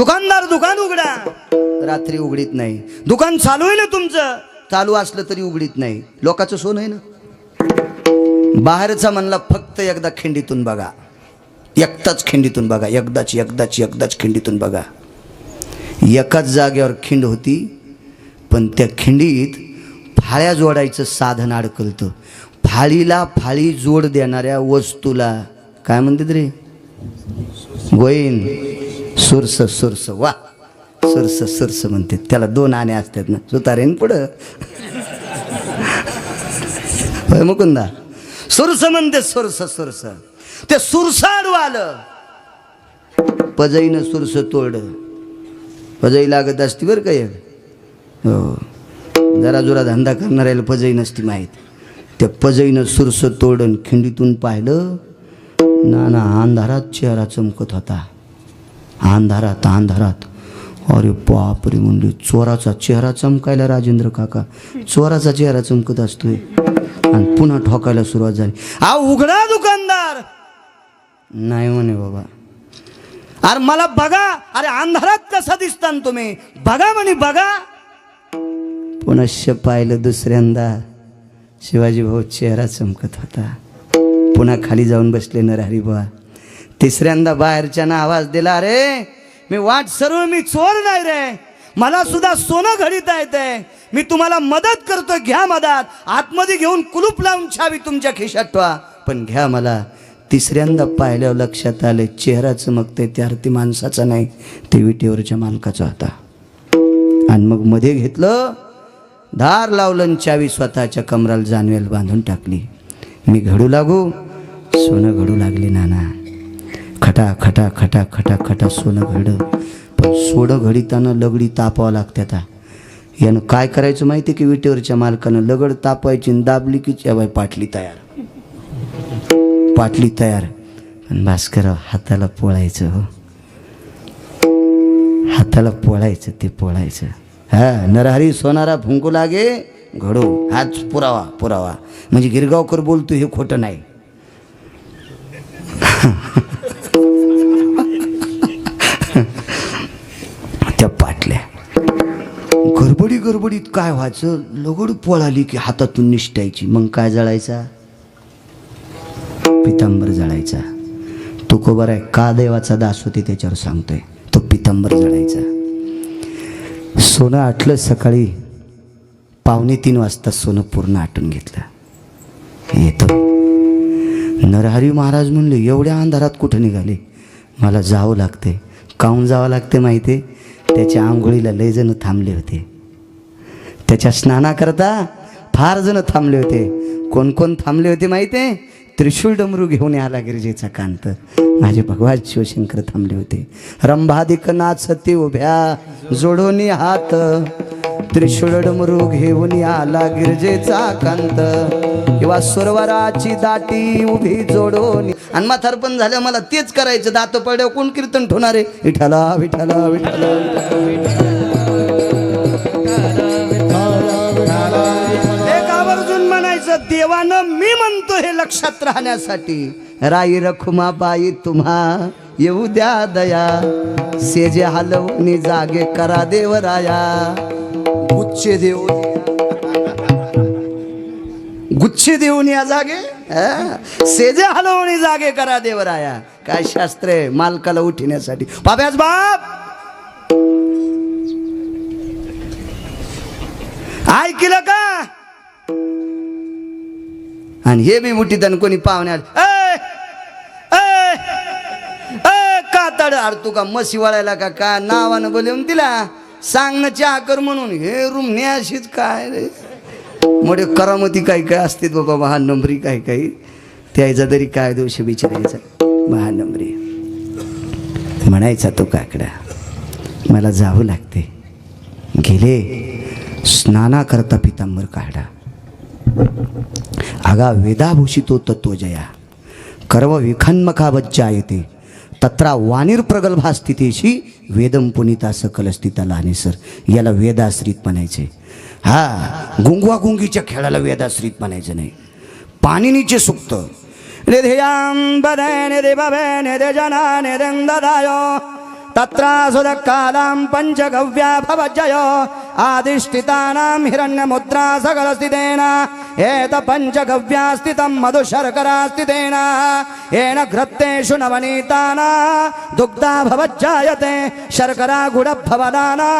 दुकानदार दुकान उघडा. रात्री उघडीत नाही. दुकान चालू आहे ना तुमचं? चालू असलं तरी उघडीत नाही. लोकांचं सोन आहे ना? बाहेरचा म्हणला फक्त एकदा खिंडीतून बघा. एकदाच खिंडीतून बघा. एकदाच एकदाच एकदाच खिंडीतून बघा. एकाच जागेवर खिंड होती पण त्या खिंडीत फाळ्या जोडायचं साधन अडकलतं. फाळीला फाळी जोड देणाऱ्या वस्तूला काय म्हणतात रे? गोईन सुरस सुरस वा. सुरस सुरस म्हणते. त्याला दोन आणे असतात ना. सुतारेन पुढं. होय मुकुंदा? सुरस म्हणते सुरस सुरस. ते सुरसाडू आलं. पजईनं सुरस तोड. पजई लागत असती बरं का हो. जरा जोरा धंदा करणाऱ्याला पजई नसती माहीत. त्या पजईनं सुरस तोडून खिंडीतून पाहिलं. ना ना अंधारात चेहरा चमकत होता. अंधारात अंधारात. अरे बापरे म्हणले चोराचा चेहरा चमकायला राजेंद्र काका. चोराचा चेहरा चमकत असतोय. आणि पुन्हा ठोकायला सुरुवात झाली. आ उघडा दुकानदार. नाही म्हणे बाबा. अरे मला बघा. अरे अंधारात कसा दिसता तुम्ही? बघा म्हणे बघा. पुन्हा पाहिलं दुसऱ्यांदा. शिवाजी भाऊ चेहरा चमकत होता. पुन्हा खाली जाऊन बसले नरहरी बुवा. तिसऱ्यांदा बाहेरच्यानं आवाज दिला अरे मी वाट सर्व मी चोर नाही रे. मला सुद्धा सोनं घडीता आहे मी तुम्हाला मदत करतो घ्या मदत. आतमध्ये घेऊन कुलूप लावून छावी तुमच्या खिशात ठेवा. पण घ्या मला. तिसऱ्यांदा पाहिल्यावर लक्षात आले चेहरा चमकते त्या अर्थी माणसाचा नाही ते विटेवरच्या मालकाचा होता आणि मग मध्ये घेतलं धार लावलं आणि चावी स्वतःच्या कमराला जानवेल बांधून टाकली. मी घडू लागू? सोनं घडू लागली नाना. खटा खटा खटा खटा खटा सोनं घडं. पण सोडं घडीताना लगडी तापावं लागते आता. यानं काय करायचं माहिती की विटेवरच्या मालकानं? लगड तापायची आणि दाबली की बाई पाटली तयार. पाटली तयार. पण भास्करराव हाताला पोळायचं हो. हाताला पोळायचं ते पोळायचं. हा नरहरी सोनारा फुंकू लागे घडो. हाच पुरावा पुरावा. म्हणजे गिरगावकर बोलतो हे खोटं नाही. गडबडीत काय व्हायचं? लगड पळाली की हातातून निष्ठायची. मग काय जळायचा? पितांबर जळायचा. तुकोबर आहे का देवाचा दास होते त्याच्यावर सांगतोय. तो पितांबर जळायचा. सोनं आटलं सकाळी. पावणे तीन वाजता सोनं पूर्ण आटून घेतलं. येतो. नरहरी महाराज म्हणले एवढ्या अंधारात कुठं निघाले? मला जावं लागते काहून जावं लागते माहिती त्याच्या आंघोळीला लय जण थांबले होते. त्याच्या स्नानाकरता फार जण थांबले होते. कोण कोण थांबले होते माहिती आहे त्रिशूळ डमरू घेऊन आला गिरजेचा कांत. माझे भगवान शिवशंकर थांबले होते. रंभादिक नाचती उभ्या जोडोनी हात. त्रिशूळ डमरू घेऊन आला गिरजेचा कांत. किंवा सुरवराची दाटी उभी जोडोनी. आणि म्हातारपण झालं मला तेच करायचं. दात पडव कोण कीर्तन ठेवणारे? विठाला विठाला विठाला देवानं मी म्हणतो हे लक्षात राहण्यासाठी. राई रखुमा बाई तुम्हा येऊ द्या दया. सेजे हलवणी जागे करा देवराया गुच्छे देऊ गुच्छे देऊन या जागे. सेजे हलवणी जागे करा देवराया काय शास्त्र आहे मालकाला उठिण्यासाठी. बाब्याच बाप! ऐकलं का? आणि हे बी मुठीत आणि कोणी पाहुणे कातड ए, का तू का? मशी वळायला का? का नावानं बोलवून तिला सांगणं चहा कर म्हणून. हे रूम अशीच काय रे? मोठे करामती काही काय असते बाबा महानंबरी काही काही. त्याचा तरी काय दोष विचारायचा महानंबरी म्हणायचा तो काकडा मला जावं लागते. गेले. स्नाना करता पितांबर काढा. अगा वेदाभूषितो तत्वजया कर्म विखन्मका येते तत्रा वाणीर प्रगल्भा स्थितीशी वेदम पुनिता सकल स्थिता सर। याला वेदाश्रित म्हणायचे। हा गुंगवा गुंगीच्या खेळाला वेदाश्रित म्हणायचं नाही। पाणिनीचे सुक्त। निधियां जना कालां पञ्चगव्या भवजयो आदिष्टितानां हिरण्यमुद्रा सकलस्थितेन। एत पञ्चगव्या स्थितं येन घृत्तेषु नवनीताना दुग्धा भवज्जायते शर्करा गुडभवदाना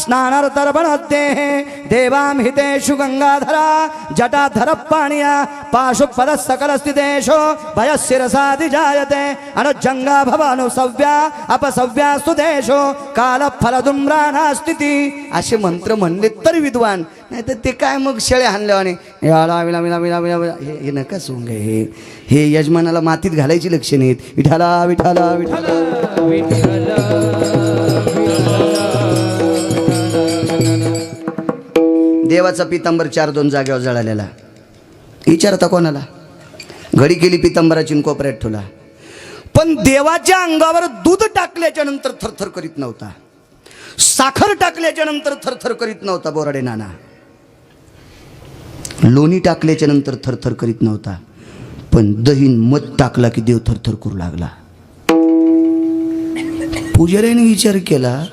स्नानर्तर्पणोद्देः देवां हितेषु गङ्गाधरा जटाधर पाणिया पाशुपदः सकलस्थितेषु भयशिरसादिजायते अनुजङ्गा भवानुसव्या अपसव्या स्तुतेषु कालफलदुम्राणा स्थिती असे मंत्र म्हणले तर विद्वान नाही तर ते काय मग शेळे हाणल्यावाने? याला विला विला विला विला विला हे हे नका सोंग हे हे यजमानाला मातीत घालायची लक्षणे आहेत विठाला विठाला विठाला देवाचा पितांबर चार दोन जागेवर जळालेला. विचारता कोणाला? घडी केली पितांबराची कोपऱ्यात ठेवला. पण देवाच्या अंगावर दूध टाकल्याच्या नंतर थरथर करीत नव्हता. साखर टाकल्याच्या नंतर थरथर करीत नव्हता बोराडे नाना. लोणी टाकल्याच्या नंतर थरथर करीत नव्हता. पण दहीन मध टाकला की देव थरथर करू लागला. पुजाऱ्याने विचार केला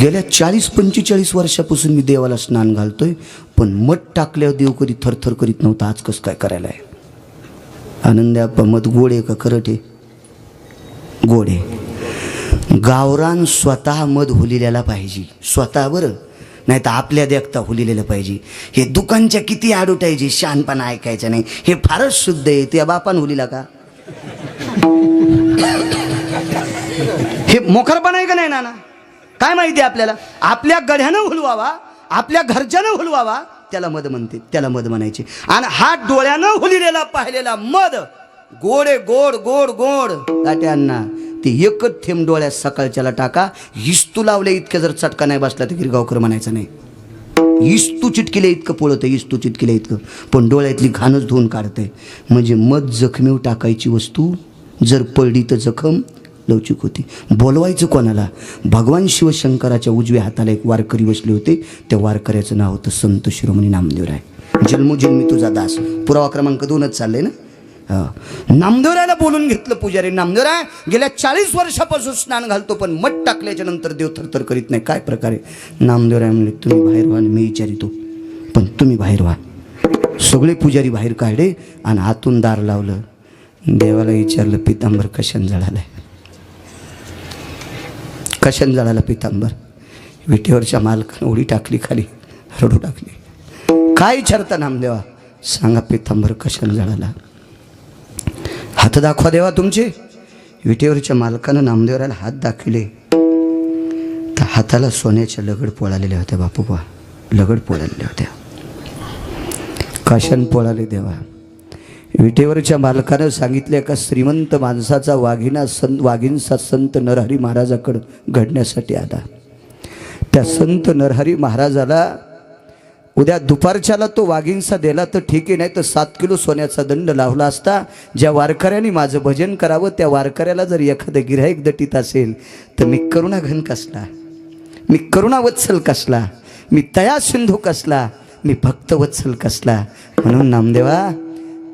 गेल्या चाळीस पंचेचाळीस वर्षापासून मी देवाला स्नान घालतोय पण मध टाकल्यावर देव कधी थरथर करीत नव्हता आज कसं काय करायला आहे? आनंद्या मध गोड आहे का? खरं आहे. गोड आहे. गावरान स्वतः मध होलिल्याला पाहिजे. स्वतः बरं. नाही तर आपल्या देखता हुलिलेलं पाहिजे. हे दुकानच्या किती ॲडव्हर्टाईज शहाणपणा ऐकायचं नाही. हे फारच शुद्ध आहे. त्या बापान हुलीला का? हे मोखरपणा आहे का नाही नाना? काय माहिती आहे आपल्याला? आपल्या गढ्यानं हुलवावा आपल्या घरच्यानं हुलवावा त्याला मध म्हणते त्याला मध म्हणायचे. आणि हा डोळ्यानं हुलिलेला पाहिलेला मध गोड गोड गोड गोड. ताट्यांना ते एकच थेंब डोळ्यात सकाळच्याला टाका. इस्तू लावले इतक्या जर चटका नाही बसला तर गिरगावकर म्हणायचं नाही. इस्तू चिटकिले इतकं पोळतं इस्तू चिटकिले इतकं. पण डोळ्यातली घाणच धुवून काढतंय म्हणजे मध जखमीव टाकायची वस्तू जर पडली तर जखम लवचिक होती. बोलवायचं कोणाला? भगवान शिवशंकराच्या उजव्या हाताला एक वारकरी बसले होते. त्या वारकऱ्याचं नाव होतं संत शिरोमणी नामदेवराय. जन्मोजन्मी तुझा दास. पुरावा क्रमांक दोनच चाललंय ना? नामदेवरायला बोलून घेतलं पुजारी नामदेवराय गेल्या चाळीस वर्षापासून स्नान घालतो पण मठ टाकल्याच्या नंतर देव थरथर करीत नाही. काय प्रकारे? नामदेवराय म्हणले तुम्ही बाहेर व्हा आणि मी विचारितो पण तुम्ही बाहेर व्हा. सगळे पुजारी बाहेर काढले आणि आतून दार लावलं. देवाला विचारलं पितांबर कशान जळालाय? कशान जळाला पितांबर? विटेवरच्या मालकानं उडी टाकली खाली रडू टाकली. काय विचारता नामदेवा? सांगा पितांबर कशान जळाला? हात दाखवा देवा तुमचे. विटेवरच्या मालकानं नामदेवराला हात दाखविले. तर हाताला सोन्याच्या लगड पोळालेल्या होत्या बापूबा लगड पोळालेल्या होत्या. काशान पोळाले देवा. विटेवरच्या मालकानं सांगितले का श्रीमंत माणसाचा वाघिना संत वाघिणचा संत नरहरी महाराजाकडं घडण्यासाठी आला. त्या संत नरहरी महाराजाला उद्या दुपारच्याला तो वाघिंसा दिला तर ठीक आहे नाही तर सात किलो सोन्याचा दंड लावला असता ज्या वारकऱ्याने माझं भजन करावं त्या वारकऱ्याला जर एखादं गिऱ्हाईक दटीत असेल तर मी करुणा घन कसला? मी करुणावत्सल कसला? मी तया सिंधू कसला? मी भक्तवत्सल कसला? म्हणून नामदेवा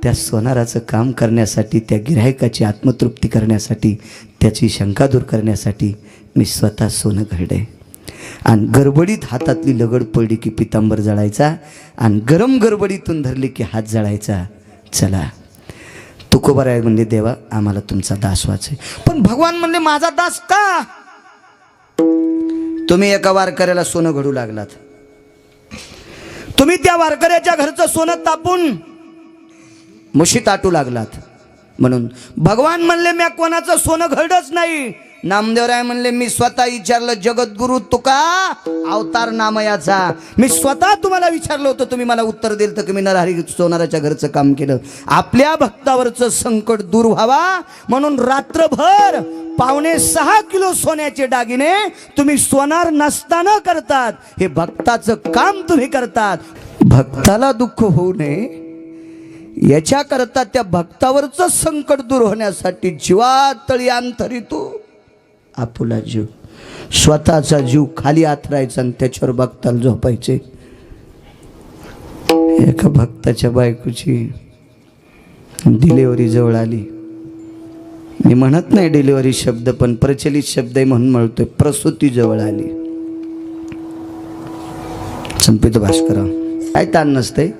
त्या सोनाराचं काम करण्यासाठी त्या गिऱ्हाईकाची आत्मतृप्ती करण्यासाठी त्याची शंका दूर करण्यासाठी मी स्वतः सोनं घडे आणि गडबडीत हातातली लगड पडली की पितांबर जळायचा आणि गरम गडबडीतून धरली की हात जळायचा. चला. तुकोबाराय म्हणले देवा आम्हाला तुमचा दास वाचे पण भगवान म्हणले माझा दास का? तुम्ही एका वारकऱ्याला सोनं घडू लागलात. तुम्ही त्या वारकऱ्याच्या घरचं सोनं तापून मुशीत आटू लागलात. म्हणून भगवान म्हणले मी कोणाचं सोनं घडच नाही. नामदेवराय म्हणले मी स्वतः विचारलं जगद्गुरु तुका अवतार नामयाचा मी स्वतः तुम्हाला विचारलं होतं तुम्ही मला उत्तर दिलं तर मी नरहरी सोनाराच्या घरचं काम केलं. आपल्या भक्तावरचं संकट दूर व्हावा. म्हणून रात्रभर पावणे सहा किलो सोन्याचे दागिने तुम्ही सोनार नसताना करतात. हे भक्ताचं काम तुम्ही करतात. भक्ताला दुःख होऊ नये. याच्याकरता त्या भक्तावरचं संकट दूर होण्यासाठी जीवातळी अंतरी तू आपुला जीव. स्वतःचा जीव खाली आथरायचा आणि त्याच्यावर भक्ताला झोपायचे. एका भक्ताच्या बायकोची डिलेवरी जवळ आली. मी म्हणत नाही डिलिव्हरी शब्द पण प्रचलित शब्द आहे म्हणून म्हणतोय प्रसूती जवळ आली. संपित भास्कर काय ताण नसतंय?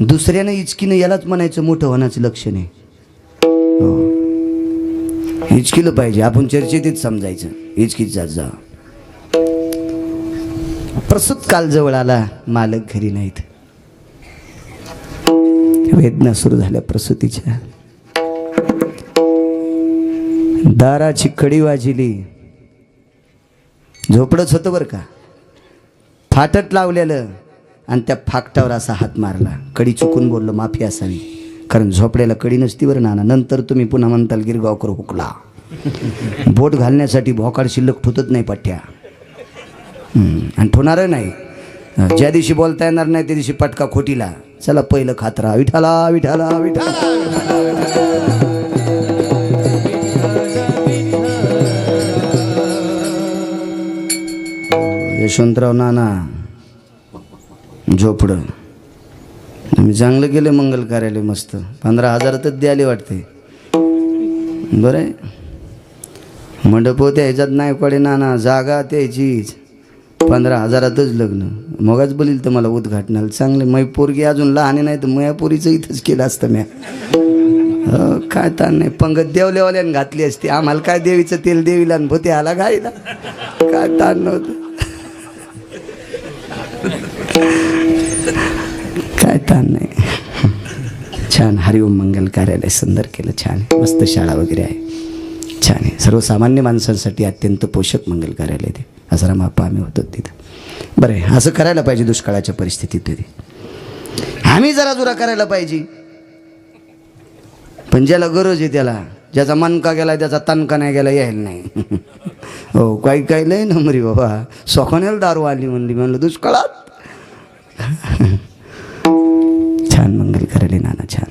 दुसऱ्यानं इचकीनं यालाच म्हणायचं मोठं होण्याचं लक्ष नाही. हो. हिचकिलं पाहिजे. आपण चर्चेतच समजायचं. हिचकीत जात जा. प्रसूत काल जवळ आला मालक घरी नाहीत. वेदना सुरू झाल्या प्रसूतीच्या. दाराची कडी वाजिली. झोपडच होतं बरं का? फाटत लावलेलं आणि त्या फाकटावर असा हात मारला. कडी चुकून बोललो माफी असावी. कारण झोपड्याला कडी नसती बरं नाना. नंतर तुम्ही पुन्हा म्हणताल गिरगावकर हुकला बोट घालण्यासाठी भोकाड शिल्लक ठुतत नाही पठ्ठ्या आणि ठोणारं नाही. ज्या दिवशी बोलता येणार नाही त्या दिवशी पटका खोटीला. चला पहिलं खातरा. विठाला विठाला विठाला यशवंतराव नाना झोपडं. आम्ही चांगलं केलं मंगल कार्यालय मस्त. पंधरा हजारातच द्यायला वाटते. बरं आहे. मंडप त्या ह्याच्यात नाही पडे ना ना जागा त्याचीच. पंधरा हजारातच लग्न. मगच बोलील तर मला उद्घाटनाला चांगले मै पोरगी अजून लहान आहे नाही तर मया पोरीचं इथंच केलं असतं म्या. काय ताण नाही. पंगत देवलेवाल्यानं घातली असती. आम्हाला काय देवीचं तेल देवीला आणि भोते आला गायला काय ताण नव्हतं. काय ताण नाही छान हरिओम मंगल कार्यालय सुंदर केलं छान आहे. मस्त शाळा वगैरे आहे. छान आहे. सर्वसामान्य माणसांसाठी अत्यंत पोषक मंगल कार्यालय ते. असं मापा आम्ही होतो तिथं. बरं आहे असं करायला पाहिजे दुष्काळाच्या परिस्थितीत तरी आम्ही जरा जुरा करायला पाहिजे. पण ज्याला गरज आहे त्याला. ज्याचा मनका गेला त्याचा तणका नाही गेला यायला नाही. हो काही काही लय नंबरी बाबा. सोखाण्याला दारू आली म्हणली म्हणलं दुष्काळात. छान नाना छान.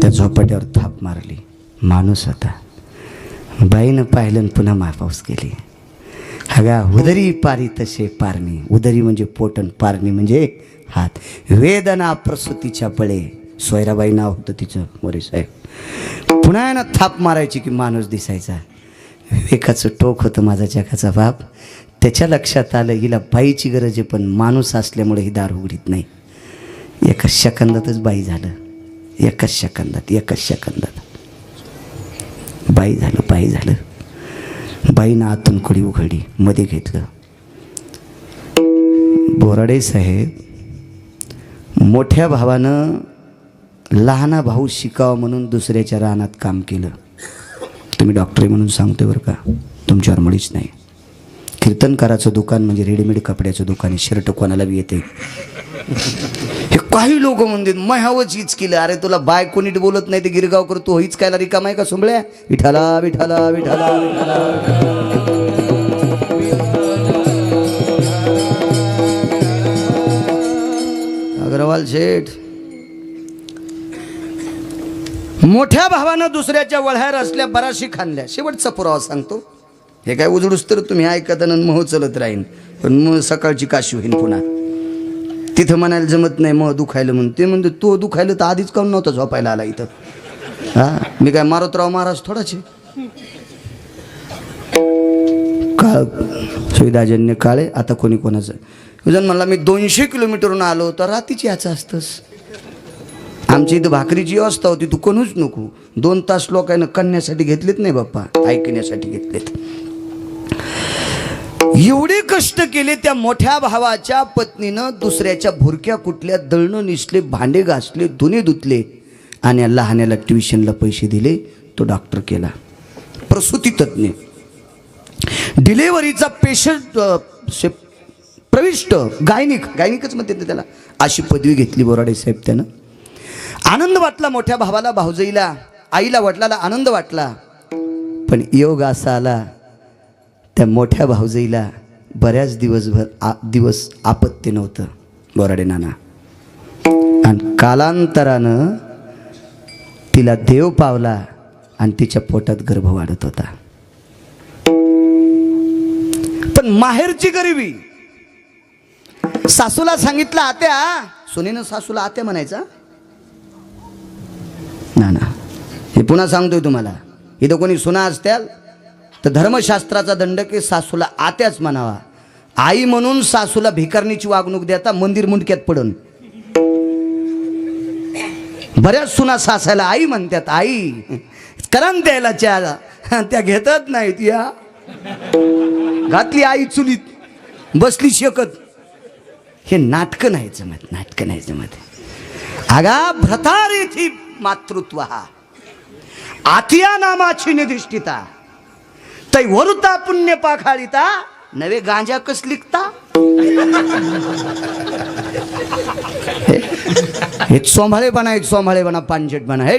त्या झोपाट्यावर थाप मारली. माणूस होता. बाईनं पाहिलं पुन्हा माफाऊस केली. हगा उदरी पारी तसे पारणी. उदरी म्हणजे पोटन पारणी म्हणजे हात. वेदना प्रसूतीच्या पळे. सोयराबाई नाव होतं तिचं मोरे साहेब. पुन्हा आहे ना थाप मारायची की माणूस दिसायचा. विवेकाचं टोक होतं माझा जगाचा बाप. त्याच्या लक्षात आलं हिला बाईची गरज आहे पण माणूस असल्यामुळे ही दार उघडीत नाही. एकाच सेकंदातच बाई झालं. एकाच सेकंदात एकाच सेकंदात. बाई झालं बाई झालं. बाईनं आतून कुडी उघडली मध्ये घेतलं. बोराडे साहेब मोठ्या भावानं लहाना भाऊ शिकावा म्हणून दुसऱ्याच्या रानात काम केलं. तुम्ही डॉक्टर म्हणून सांगतोय बरं का? तुमच्यावर मुळीच नाही. कीर्तनकाराचं दुकान म्हणजे रेडीमेड कपड्याचं दुकान आहे. शर्ट कोणाला बी येते. हे काही लोक म्हणतात महावच हीच केलं. अरे तुला बाय कोणीट बोलत नाही ते गिरगाव करतो हीच कायला रिकाम आहे का सुंबळ्या विठाला विठाला विठाला विठाला अग्रवाल शेठ मोठ्या भावानं दुसऱ्याच्या वळ्यावर असल्या बराशी खाल्ल्या शेवटचा पुरावा सांगतो. हे काय उजडूस तर तुम्ही ऐकत आणि मह चलत राहीन. पण मग सकाळची काशी होईन पुन्हा. तिथं म्हणायला जमत नाही मग दुखायलं म्हणून. ते म्हणते तो दुखायलं तर आधीच काऊन नव्हता झोपायला आला इथं? हा? मी काय मारुतराव महाराज थोडाच काळ सुविधाजन्य काळे आता कोणी कोणाचं? जण म्हणला मी दोनशे किलोमीटरहून आलो तर रात्रीची याचं असतंस. आमची इथं भाकरीची अवस्था होती तू कोणूच नको. दोन तास लोकांना कन्यासाठी घेतलेत नाही बाप्पा ऐकण्यासाठी घेतलेत. एवढे कष्ट केले त्या मोठ्या भावाच्या पत्नीनं दुसऱ्याच्या भुरक्या कुठल्या दळणं निसले भांडे घासले धुणे धुतले आणि लहान्याला ट्युशनला पैसे दिले तो डॉक्टर केला. प्रसूती तज्ज्ञ. डिलेवरीचा पेशंट प्रविष्ट गायनिक गायनिकच म्हणते त्याला. अशी पदवी घेतली बोराडे साहेब त्यानं. आनंद वाटला मोठ्या भावाला भाऊजईला आईला वडिलाला आनंद वाटला. पण योग असा आला त्या मोठ्या भाऊजाईला बऱ्याच दिवसभर आ दिवस आपत्ती नव्हतं बोराडे नाना. आणि कालांतरानं तिला देव पावला आणि तिच्या पोटात गर्भ वाढत होता. पण माहेरची गरिबी. सासूला सांगितलं आत्या सुनेनं सासूला आत्या म्हणायचा हे पुन्हा सांगतोय तुम्हाला. इथं कोणी सुना असत्याल तर धर्मशास्त्राचा दंड की सासूला आत्याच म्हणावा. आई म्हणून सासूला भिकारणीची वागणूक देता मंदिर मुंडक्यात पडून. बऱ्याच सुना सासायला आई म्हणतात आई करण द्यायला चहा. त्या घेतच नाहीत या. घातली आई चुलीत बसली शकत. हे नाटकं नाही जमत नाटकं नाही जमत. आगा भ्रतारेथी मातृत्व हा. आतिया नामाची निधिष्ठिता. तै वरुता पुण्य पाखाळिता नवे गांजा कस लिखता? हे सोंभाळेपणा बना सोंभाळेपणा बना हे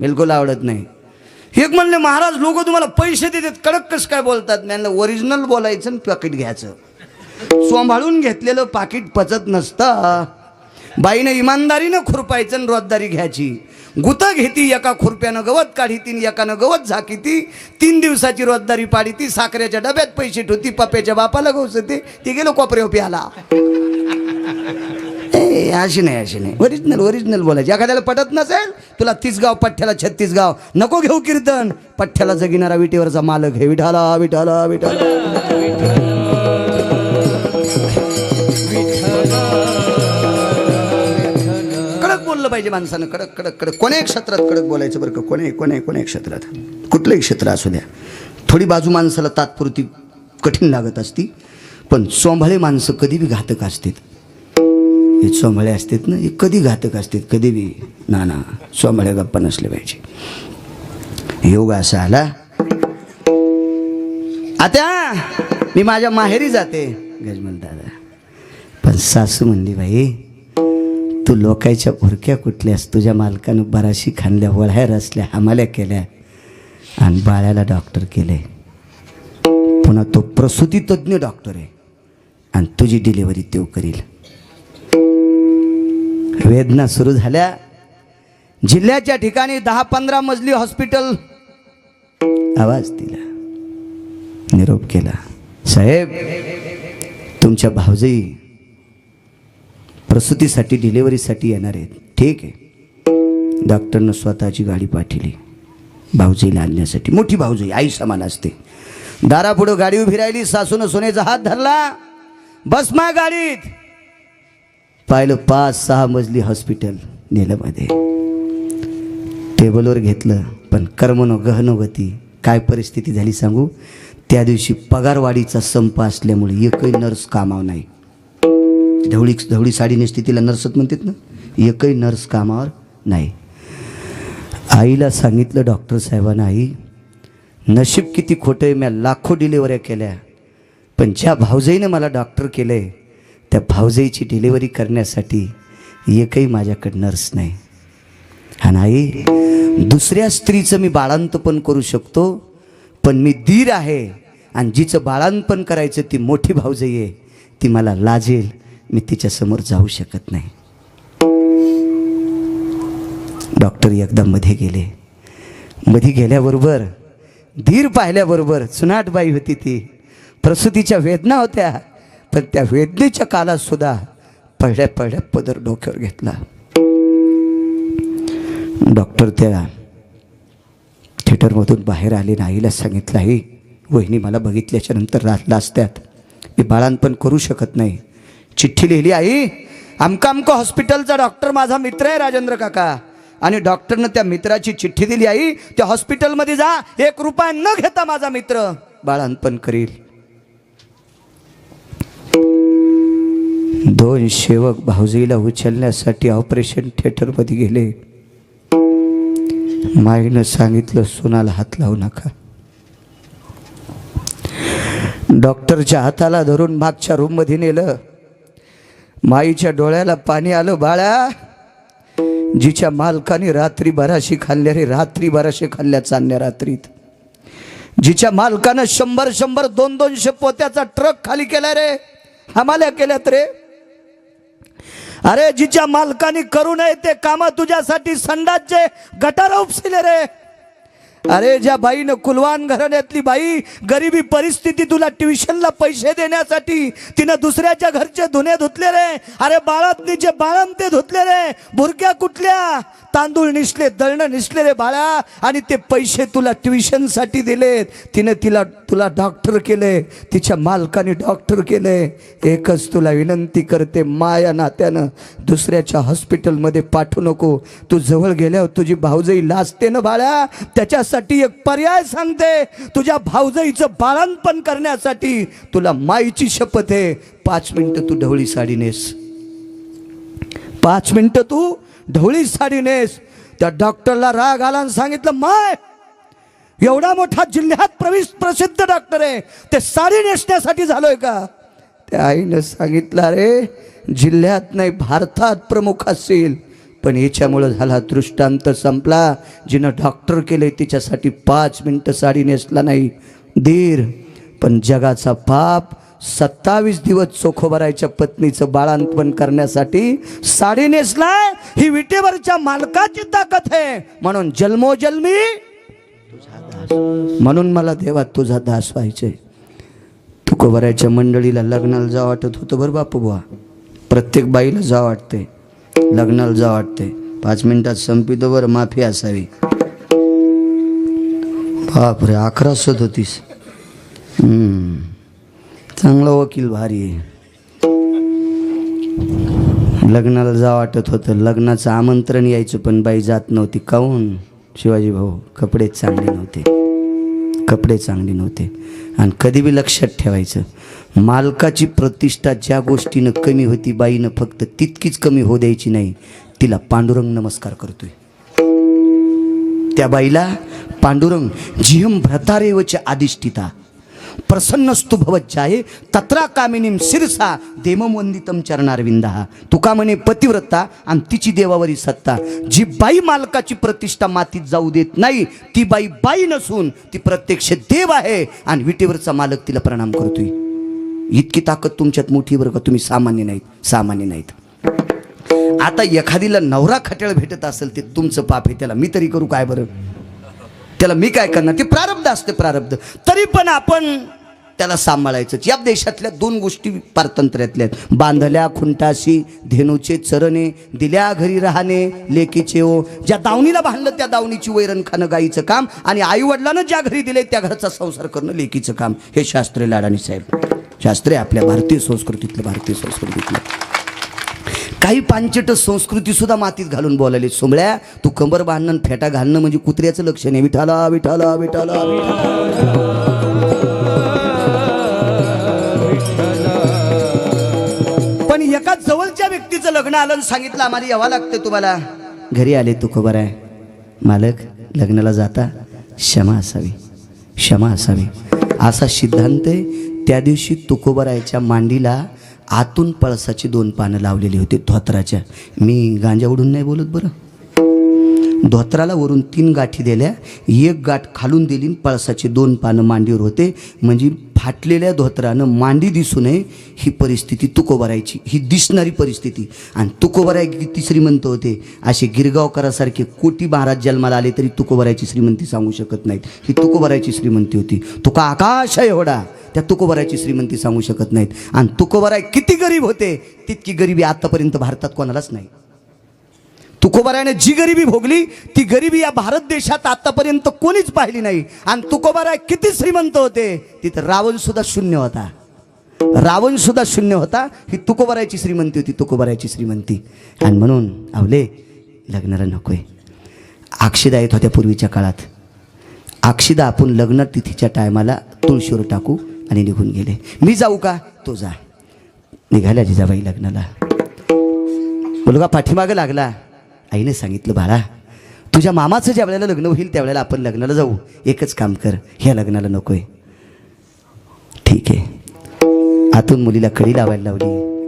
बिलकुल आवडत नाही. एक म्हणले महाराज लोक तुम्हाला पैसे देतात कडक कस काय बोलतात? म्हणलं ओरिजिनल बोलायचं आणि पॅकेट घ्यायचं. सोंभाळून घेतलेलं पाकिट पचत नसतं. बाईनं इमानदारीनं खुरपायचं आणि रोजदारी घ्यायची. गुत घेती एका खुरप्यानं गवत काढीती एकानं गवत झाकीती तीन दिवसाची रोजदारी पाडीती साखरेच्या डब्यात पैसे ठेवती पप्याच्या बापाला गवसते ते गेलो कोपऱ्या प्याला ए अशी नाही अशी नाही. ओरिजिनल ओरिजिनल बोलायची. एखाद्याला पटत नसेल तुला तीस गाव पठ्ठ्याला छत्तीस गाव नको घेऊ कीर्तन. पठ्ठ्याला जगिणारा विटेवरचा मालक. हे विठाला विठाला विठाला. पाहिजे माणसानं कडक कडक कडक. कोण्या क्षेत्रात कडक बोलायचं बरं का? कोणी कोणी कोण्या क्षेत्रात? कुठलंही क्षेत्र असू द्या. थोडी बाजू माणसाला तात्पुरती कठीण लागत असती पण सोंभाळे माणसं कधी बी घातक असतात. हे सोंभाळे असतात ना हे कधी घातक असतात? कधी बी. ना ना सोंभाळे गप्पा नसले पाहिजे. योग असा आला. आता मी माझ्या माहेरी जाते गजमल दादा. पण सासू म्हणली बाई तू लोकायच्या भुरक्या कुठल्यास? तुझ्या मालकानं बराशी खांदल्या वळ्या रचल्या हमाल्या केल्या आणि बाळ्याला डॉक्टर केले. पुन्हा तो प्रसूती तज्ज्ञ डॉक्टर आहे आणि तुझी डिलिव्हरी तो करील. वेदना सुरू झाल्या. जिल्ह्याच्या ठिकाणी दहा पंधरा मजली हॉस्पिटल आवाज दिला. निरोप केला. साहेब तुमच्या भावजई प्रसूतीसाठी डिलेवरीसाठी येणार आहेत. ठीक आहे. डॉक्टरनं स्वतःची गाडी पाठवली भाऊजीला आणण्यासाठी. मोठी भाऊजी आई समान असते. दारापुढं गाडी उभी राहिली सासूनं सोन्याचा हात धरला. बस मा गाडीत. पाहिलं पाच सहा मजली हॉस्पिटल नेलं मध्ये टेबलवर घेतलं पण कर्मनो गहनवती काय परिस्थिती झाली सांगू? त्या दिवशी पगारवाढीचा संप असल्यामुळे एकही नर्स कामाव नाही. धवळी धवळी साडी नेसते तिला नर्सच म्हणतात ना? एकही नर्स कामावर नाही. आईला सांगितलं डॉक्टर साहेबांना आई नशीब किती खोटं आहे म्या लाखो डिलिव्हऱ्या केल्या. पण ज्या भाऊजाईनं मला डॉक्टर केलं आहे त्या भाऊजाईची डिलिव्हरी करण्यासाठी एकही माझ्याकडे नर्स नाही. हा नाही दुसऱ्या स्त्रीचं मी बाळांतपण करू शकतो पण मी धीर आहे. आणि जिचं बाळांतपण करायचं ती मोठी भाऊजाई आहे ती मला लाजेल. मी तिच्यासमोर जाऊ शकत नाही. डॉक्टर एकदा मध्ये गेले. मध्ये गेल्याबरोबर धीर पाहिल्याबरोबर सुनाट बाई होती ती. प्रसूतीच्या वेदना होत्या पण त्या वेदनेच्या काळात सुद्धा पहिल्या पहिल्या पदर डोक्यावर घेतला. डॉक्टर त्या थिएटरमधून बाहेर आले ना आईला सांगितलं आई वहिनी मला बघितल्याच्या नंतर रात लाजत्यात मी बाळांपण करू शकत नाही. चिठ्ठी लिहिली आई आमका अमका हॉस्पिटलचा डॉक्टर माझा मित्र आहे राजेंद्र काका. आणि डॉक्टरनं त्या मित्राची चिठ्ठी दिली आई त्या हॉस्पिटलमध्ये जा एक रुपया न घेता माझा मित्र बाळांपण करील. दोन सेवक भाऊजीला उचलण्यासाठी ऑपरेशन थिएटरमध्ये गेले. माईनं सांगितलं सोनाला हात लावू नका. डॉक्टरच्या हाताला धरून मागच्या रूममध्ये नेलं. माईच्या डोळ्याला पाणी आलं बाळा. जिच्या मालकाने रात्री बराशी खाल्ल्या रे रात्रीभराशी खाल्ल्या चालण्या रात्रीत. जिच्या मालकानं शंभर शंभर दोन दोनशे पोत्याचा ट्रक खाली केला रे. हमाल्या केल्यात रे. अरे जिच्या मालकाने करू नये ते काम तुझ्यासाठी संडासचे गटार उपसिले रे. अरे ज्या बाईनं कुलवान घराण्यातली बाई गरिबी परिस्थिती तुला ट्युशनला पैसे देण्यासाठी तिनं दुसऱ्याच्या घरचे धुणे धुतले रे. अरे बाळातनीचे बाळम ते धुतले रे. भुरक्या कुठल्या? तांदूळ निसले दळणं निसले रे बाळा. आणि ते पैसे तुला ट्युशनसाठी दिलेत. तिनं तिला तुला डॉक्टर केले तिच्या मालकाने डॉक्टर केले. एकच तुला विनंती करते माया नात्यानं दुसऱ्याच्या हॉस्पिटलमध्ये पाठवू नको. तू जवळ गेल्यावर तुझी भाऊजई लाजते ना बाळा? त्याच्या करण्यासाठी एक पर्याय सांगते. तुझ्या भाऊजाईचं बाळणपण करण्यासाठी तुला माईची शपथ आहे. पाच मिनिटं तू ढवळी साडी नेस. पाच मिनिटं तू ढवळी साडी नेस. त्या डॉक्टरला राग आला आणि सांगितलं माय एवढा मोठा जिल्ह्यात प्रवेश प्रसिद्ध डॉक्टर आहे. ते साडी नेसण्यासाठी झालोय का? त्या आईनं सांगितलं रे जिल्ह्यात नाही भारतात प्रमुख असेल. पण याच्यामुळं झाला दृष्टांत संपला. जिनं डॉक्टर केले तिच्यासाठी पाच मिनटं साडी नेसला नाही. धीर पण जगाचा पाप सत्तावीस दिवस चोखोबरायच्या पत्नीचं बाळांतपण करण्यासाठी साडी नेसला ही विटेवरच्या मालकाची ताकद आहे. म्हणून जन्मोजन्मी म्हणून मला देवा तुझा दास व्हायचे तुकोबरायच्या मंडळीला लग्नाला जा वाटत होतं बरं बापू बुवा. प्रत्येक बाईला जा वाटते लग्नाला जा वाटते पाच मिनिटात संपितो बरं माफी असावी. बापरे अकरा सत होतीस. हम्म. चांगला वकील भारी आहे. लग्नाला जा वाटत होतं. लग्नाचं आमंत्रण यायचं पण बाई जात नव्हती. काहून? शिवाजी भाऊ कपडेच चांगले नव्हते. कपडे चांगले नव्हते. आणि कधी बी लक्षात ठेवायचं मालकाची प्रतिष्ठा ज्या गोष्टीनं कमी होती बाईनं फक्त तितकीच कमी होऊ द्यायची नाही तिला पांडुरंग नमस्कार करतोय. त्या बाईला पांडुरंग जिहम भ्रतारेवच्या आदिष्टिता प्रसन्नस्तु भवज्जाये तत्रा कामिनीम शिरसा देमवंदितम चरणारविंदा. तुका म्हणे पतिव्रता आणि तिची देवावरी सत्ता. जी बाई मालकाची प्रतिष्ठा मातीत जाऊ देत नाही ती बाई बाई नसून ती प्रत्यक्ष देव आहे आणि विटेवरचा मालक तिला प्रणाम करतोय. इतकी ताकद तुमच्यात मोठी बरं का? तुम्ही सामान्य नाहीत सामान्य नाहीत. आता एखादीला नवरा खट्याळ भेटत असेल ते तुमचं पाप आहे त्याला मी तरी करू काय बरं? त्याला मी काय करणार? ते प्रारब्ध असते प्रारब्ध. तरी पण आपण त्याला सांभाळायचं या देशातल्या दोन गोष्टी पारतंत्र्यातल्या आहेत. बांधल्या खुंटाशी धेनूचे चरणे दिल्या घरी राहणे लेकीचे ओ. ज्या दावणीला बांधलं त्या दावणीची वैरण खाणं गाईचं काम आणि आईवडिलांना ज्या घरी दिले त्या घराचा संसार करणं लेकीचं काम. हे शास्त्रीय लाडाणी साहेब. शास्त्रीय आपल्या भारतीय संस्कृतीतलं भारतीय संस्कृतीतलं. काही पांचट संस्कृती सुद्धा मातीत घालून बोलायले. सोमळ्या तू कंबर बांधणं फेटा घालणं म्हणजे कुत्र्याचं लक्षण नाही. विठाला विठाला विठाला पण एका जवळच्या व्यक्तीचं लग्न आलं सांगितलं आम्हाला यावं लागतं तुम्हाला. घरी आले तू खबर आहे. मालक लग्नाला जाता क्षमा असावी. क्षमा असावी. असा सिद्धांत आहे त्या दिवशी तुकोबरायच्या मांडीला आतून पळसाची दोन पानं लावलेली होती धोत्राच्या. मी गांजा उडून नाही बोलत बरं. धोत्राला वरून तीन गाठी दिल्या एक गाठ खालून दिली आणि पळसाची दोन पानं मांडीवर होते. म्हणजे फाटलेल्या धोत्रानं मांडी दिसू नये ही परिस्थिती तुकोबरायची ही दिसणारी परिस्थिती. आणि तुकोबराय किती श्रीमंत होते. असे गिरगावकरासारखे कोटी महाराज जन्माला आले तरी तुकोबरायची श्रीमंती सांगू शकत नाहीत. ही तुकोबरायची श्रीमंती होती. तुका आकाश आहे एवढा. त्या तुकोबरायची श्रीमंती सांगू शकत नाहीत. आणि तुकोबराय किती गरीब होते तितकी गरिबी आतापर्यंत भारतात कोणालाच नाही. तुकोबारायने जी गरिबी भोगली ती गरिबी या भारत देशात आतापर्यंत कोणीच पाहिली नाही. आणि तुकोबाराय किती श्रीमंत होते तिथं रावण सुद्धा शून्य होता. रावण सुद्धा शून्य होता ही तुकोबारायची श्रीमंती होती तुकोबारायची श्रीमंती. आणि म्हणून आवले लग्नाला नकोय. अक्षिदा येत होत्या पूर्वीच्या काळात. अक्षिदा आपण लग्न तिथीच्या टायमाला तुळशीवर टाकू. आणि निघून गेले. मी जाऊ का? तो जा. निघाल्या जिजाबाई लग्नाला. मुलगा पाठीमागं लागला. आईने सांगितलं बाळा तुझ्या मामाचं ज्या वेळेला लग्न होईल त्यावेळेला आपण लग्नाला जाऊ. एकच काम कर ह्या लग्नाला नकोय. ठीक आहे. आतून मुलीला कडी लावायला लावली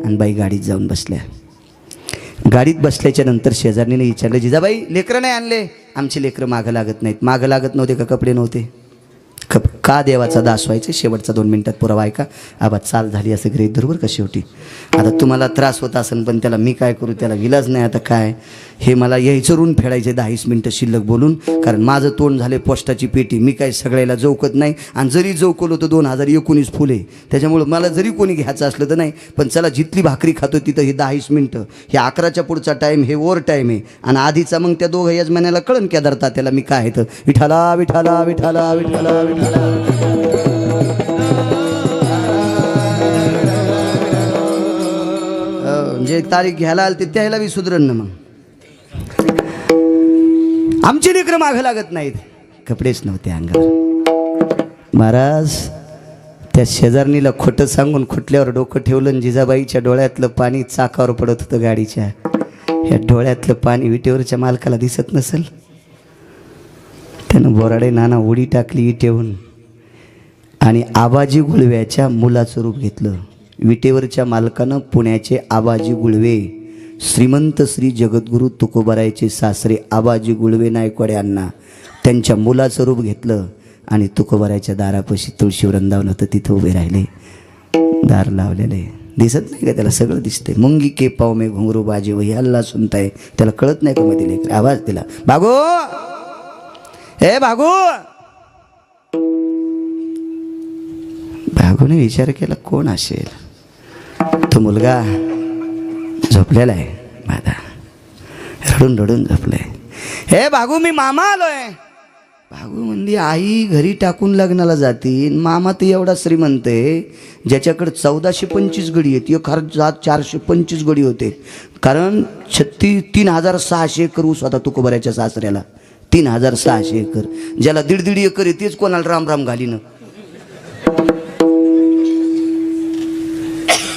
आणि बाई गाडीत जाऊन बसल्या. गाडीत बसल्याच्या नंतर शेजारणीने विचारलं जिजाबाई लेकरं नाही आणले? आमचे लेकरं मागं लागत नाहीत. मागं लागत नव्हते का? कपडे नव्हते? का देवाचा दास व्हायचे? शेवटचा दोन मिनिटात पुरावा ऐका. आबा चाल झाली असं गृहित धरू का शेवटी आता तुम्हाला त्रास होत असेल पण त्याला मी काय करू? त्याला विलाज नाही आता काय? हे मला यायचरून फेडायचे दहावीस मिनटं शिल्लक बोलून. कारण माझं तोंड झाले पोस्टाची पेटी. मी काय सगळ्याला जोकत नाही. आणि जरी जोकलो तर दोन हजार एकोणीस फुले. त्याच्यामुळं मला जरी कोणी घ्यायचं असलं तर नाही. पण चला जिथली भाकरी खातो तिथं हे दहावीस मिनटं. हे अकराच्या पुढचा टाईम हे ओव्हर टाईम आहे. आणि आधीचा मग त्या दोघं याजमान्याला कळण क्या धरता त्याला मी काय येतं तर. विठाला विठाला विठाला विठाला. म्हणजे अं, तारीख घ्यायला आली ते त्याला बी सुधरण ना मग. आमची लेकरं मागं लागत नाहीत. कपडेच नव्हते अंगावर. महाराज त्या शेजारणीला खोटं सांगून खुटल्यावर डोकं ठेवलं आणि जिजाबाईच्या डोळ्यातलं पाणी चाकावर पडत होतं गाडीच्या. ह्या डोळ्यातलं पाणी विटेवरच्या मालकाला दिसत नसेल. त्यानं बोराडे नाना उडी टाकली ठेवून आणि आबाजी गुळव्याच्या मुलाचं रूप घेतलं. विटेवरच्या मालकानं पुण्याचे आबाजी गुळवे श्रीमंत श्री जगद्गुरू तुकोबारायचे सासरे आबाजी गुळवे नायकवाडे अण्णा त्यांच्या मुलाचं रूप घेतलं आणि तुकोबारायच्या दारापाशी तुळशी वृंदावन होतं तिथं उभे राहिले. दार लावलेले. दिसत नाही का त्याला? सगळं दिसतंय. मुंगी के पाव मे घुंगरू बाजी वही हल्ला सुनताय. त्याला कळत नाही का मग दिले आवाज दिला. बागो! हे बागू भागूने विचार केला कोण असेल? तो मुलगा झोपलेला आहे माझा. रडून रडून झोपलाय. हे भागू मी मामा आलोय. भागू म्हणजे आई घरी टाकून लग्नाला जातील मामा तर एवढा श्रीमंत आहे. ज्याच्याकडे चौदाशे पंचवीस गडी आहेत एक जात चारशे पंचवीस गडी होते. कारण छत्तीस तीन हजार सहाशे एकर ऊस होता तुकोबऱ्याच्या सासऱ्याला. तीन हजार सहाशे एकर. ज्याला दीड दीड एकर आहे तेच कोणाला राम राम घालीनं?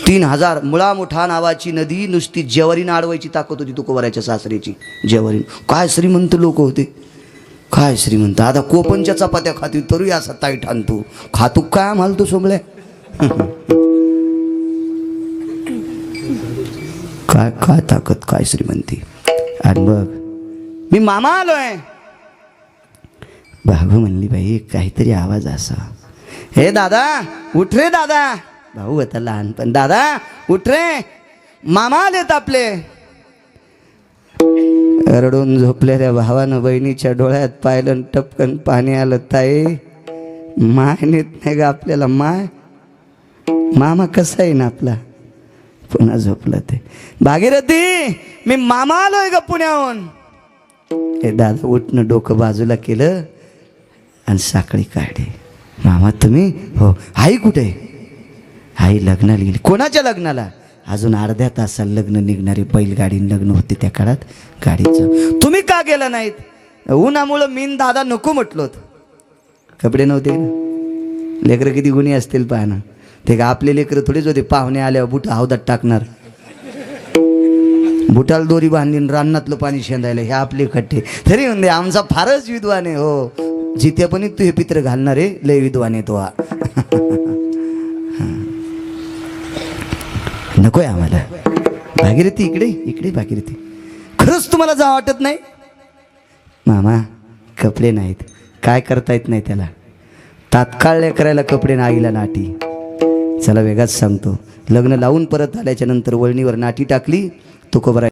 तीन हजार मुळा मोठा नावाची नदी नुसती जेवरीनं अडवायची ताकद होती तुकोबऱ्याच्या सासरेची जेवरीन. काय श्रीमंत लोक होते. काय श्रीमंत? आता कोपनच्या चपात्या खाती तरी असा ताईट आणतो. खातू काय आम्हाला तू सोमल्या काय काय ताकद काय श्रीमंती? आणि बघ मी मामा आलोय. भाऊ म्हणली बाई काहीतरी आवाज असा. हे दादा उठ रे दादा. भाऊ आता लहानपण दादा उठ रे. मामा आलेत आपले. रडून झोपलेल्या भावानं बहिणीच्या डोळ्यात पाहिलं टपकन पाणी आलं ताई माय नेत नाही ग आपल्याला माय. मामा कसा आहे ना आपला? पुन्हा झोपलं ते. भागीरथी मी मामा आलोय ग पुण्याहून. हे दादा उठणं डोकं बाजूला केलं. आणि साखळी काढली. मामा तुम्ही? हो. आई कुठे? आई लग्नाला गेली. कोणाच्या लग्नाला? अजून अर्ध्या तासात लग्न निघणारी बैलगाडी लग्न होते त्या काळात. गाडीचं तुम्ही का गेला नाहीत? उन्हामुळं मीन दादा नको म्हटलोत. कपडे नव्हते लेकरं किती गुणी असतील पाहणं. ते का आपले लेकरं थोडेच होते पाहुणे आल्यावर बुट हौदात टाकणार. बुटाला दोरी बांधली रानातलं पाणी शेंदायला. हे आपले खट्टे तरी म्हणते आमचा फारच विद्वान आहे हो. जिथे पण तू हे पित्र घालणारे लय विद्वान आहे तो हा. नकोय आम्हाला. भागीरथी इकडे इकडे भागीरथी खरंच तुम्हाला जा वाटत नाही? मामा कपडे नाहीत. काय करता येत नाही त्याला? तात्काळ करायला कपडे नाईला नाटी. चला वेगाच सांगतो. लग्न लावून परत आल्याच्यानंतर वळणीवर नाटी टाकली तुकोबरा